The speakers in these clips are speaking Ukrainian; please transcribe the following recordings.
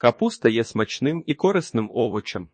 Капуста є смачним і корисним овочем.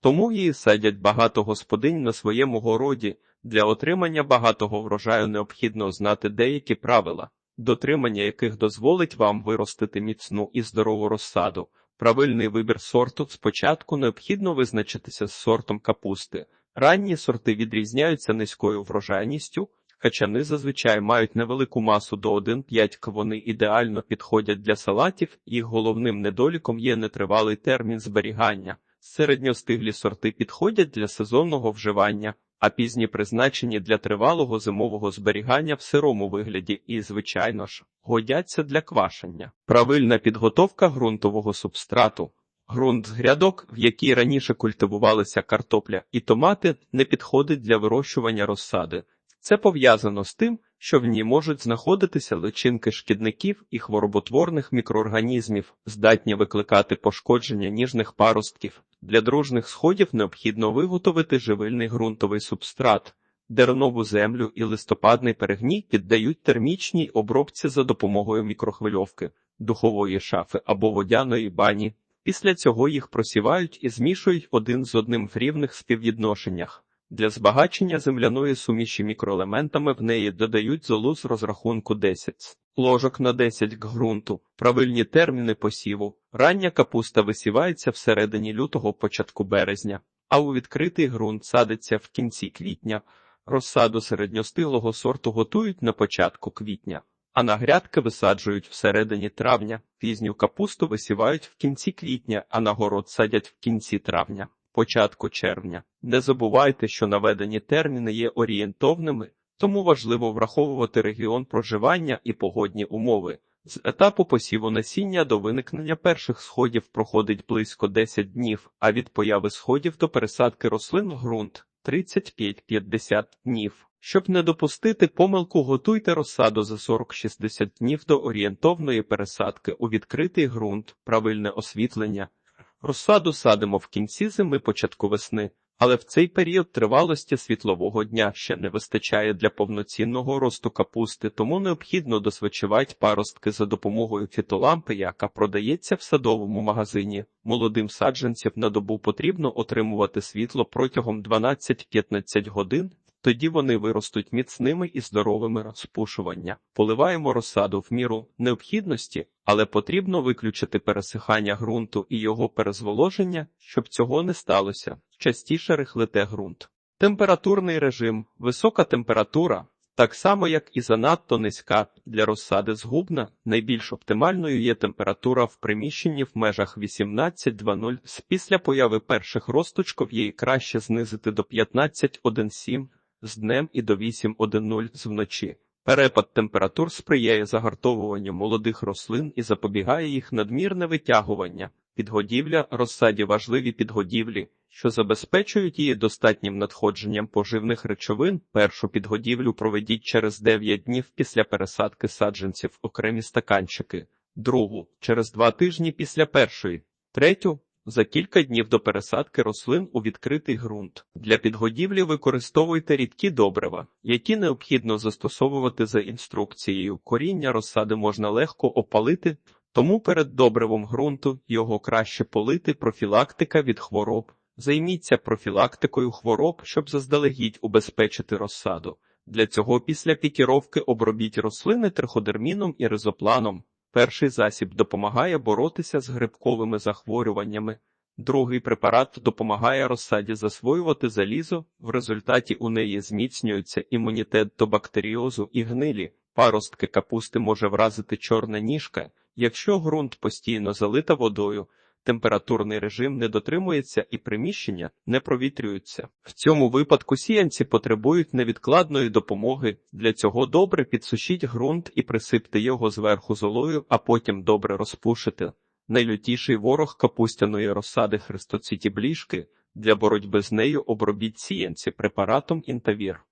Тому її садять багато господинь на своєму городі. Для отримання багатого врожаю необхідно знати деякі правила, дотримання яких дозволить вам виростити міцну і здорову розсаду. Правильний вибір сорту спочатку необхідно визначитися з сортом капусти. Ранні сорти відрізняються низькою врожайністю, качани зазвичай мають невелику масу до 1,5 к. Вони ідеально підходять для салатів, їх головним недоліком є нетривалий термін зберігання. Середньостиглі сорти підходять для сезонного вживання, а пізні призначені для тривалого зимового зберігання в сирому вигляді і, звичайно ж, годяться для квашення. Правильна підготовка ґрунтового субстрату. Ґрунт з грядок, в якій раніше культивувалися картопля і томати, не підходить для вирощування розсади. Це пов'язано з тим, що в ній можуть знаходитися личинки шкідників і хвороботворних мікроорганізмів, здатні викликати пошкодження ніжних паростків. Для дружних сходів необхідно виготовити живильний ґрунтовий субстрат. Дернову землю і листопадний перегній піддають термічній обробці за допомогою мікрохвильовки, духової шафи або водяної бані. Після цього їх просівають і змішують один з одним в рівних співвідношеннях. Для збагачення земляної суміші мікроелементами в неї додають золу з розрахунку 10 ложок на 10 к ґрунту. Правильні терміни посіву. Рання капуста висівається всередині лютого початку березня, а у відкритий ґрунт садиться в кінці квітня. Розсаду середньостиглого сорту готують на початку квітня, а на грядки висаджують всередині травня. Пізню капусту висівають в кінці квітня, а на город садять в кінці травня початку червня. Не забувайте, що наведені терміни є орієнтовними, тому важливо враховувати регіон проживання і погодні умови. З етапу посіву насіння до виникнення перших сходів проходить близько 10 днів, а від появи сходів до пересадки рослин в ґрунт 35-50 днів. Щоб не допустити помилку, готуйте розсаду за 40-60 днів до орієнтовної пересадки у відкритий ґрунт, правильне освітлення, Розсаду садимо в кінці зими, початку весни, але в цей період тривалості світлового дня ще не вистачає для повноцінного росту капусти, тому необхідно досвечувати паростки за допомогою фітолампи, яка продається в садовому магазині. Молодим саджанцям на добу потрібно отримувати світло протягом 12-15 годин. Тоді вони виростуть міцними і здоровими розпушування. Поливаємо розсаду в міру необхідності, але потрібно виключити пересихання ґрунту і його перезволоження, щоб цього не сталося. Частіше рихлите ґрунт. Температурний режим, висока температура, так само як і занадто низька для розсади згубна, найбільш оптимальною є температура в приміщенні в межах 18-2.0. Після появи перших росточків її краще знизити до 15.1.7 з днем і до 8.1.0 з вночі. Перепад температур сприяє загартовуванню молодих рослин і запобігає їх надмірне витягування. Підгодівля розсаді важливі підгодівлі, що забезпечують її достатнім надходженням поживних речовин. Першу підгодівлю проведіть через 9 днів після пересадки саджанців окремі стаканчики, другу через 2 тижні після першої, третю за кілька днів до пересадки рослин у відкритий ґрунт. Для підгодівлі використовуйте рідкі добрива, які необхідно застосовувати за інструкцією. Коріння розсади можна легко опалити, тому перед добривом ґрунту його краще полити профілактика від хвороб. Займіться профілактикою хвороб, щоб заздалегідь убезпечити розсаду. Для цього після пікіровки обробіть рослини триходерміном і ризопланом. Перший засіб допомагає боротися з грибковими захворюваннями, другий препарат допомагає розсаді засвоювати залізо, в результаті у неї зміцнюється імунітет до бактеріозу і гнилі. Паростки капусти може вразити чорна ніжка, якщо ґрунт постійно залита водою. Температурний режим не дотримується і приміщення не провітрюються. В цьому випадку сіянці потребують невідкладної допомоги. Для цього добре підсушіть ґрунт і присипте його зверху золою, а потім добре розпушите. Найлютіший ворог капустяної розсади хрестоціті бліжки. Для боротьби з нею обробіть сіянці препаратом інтавір.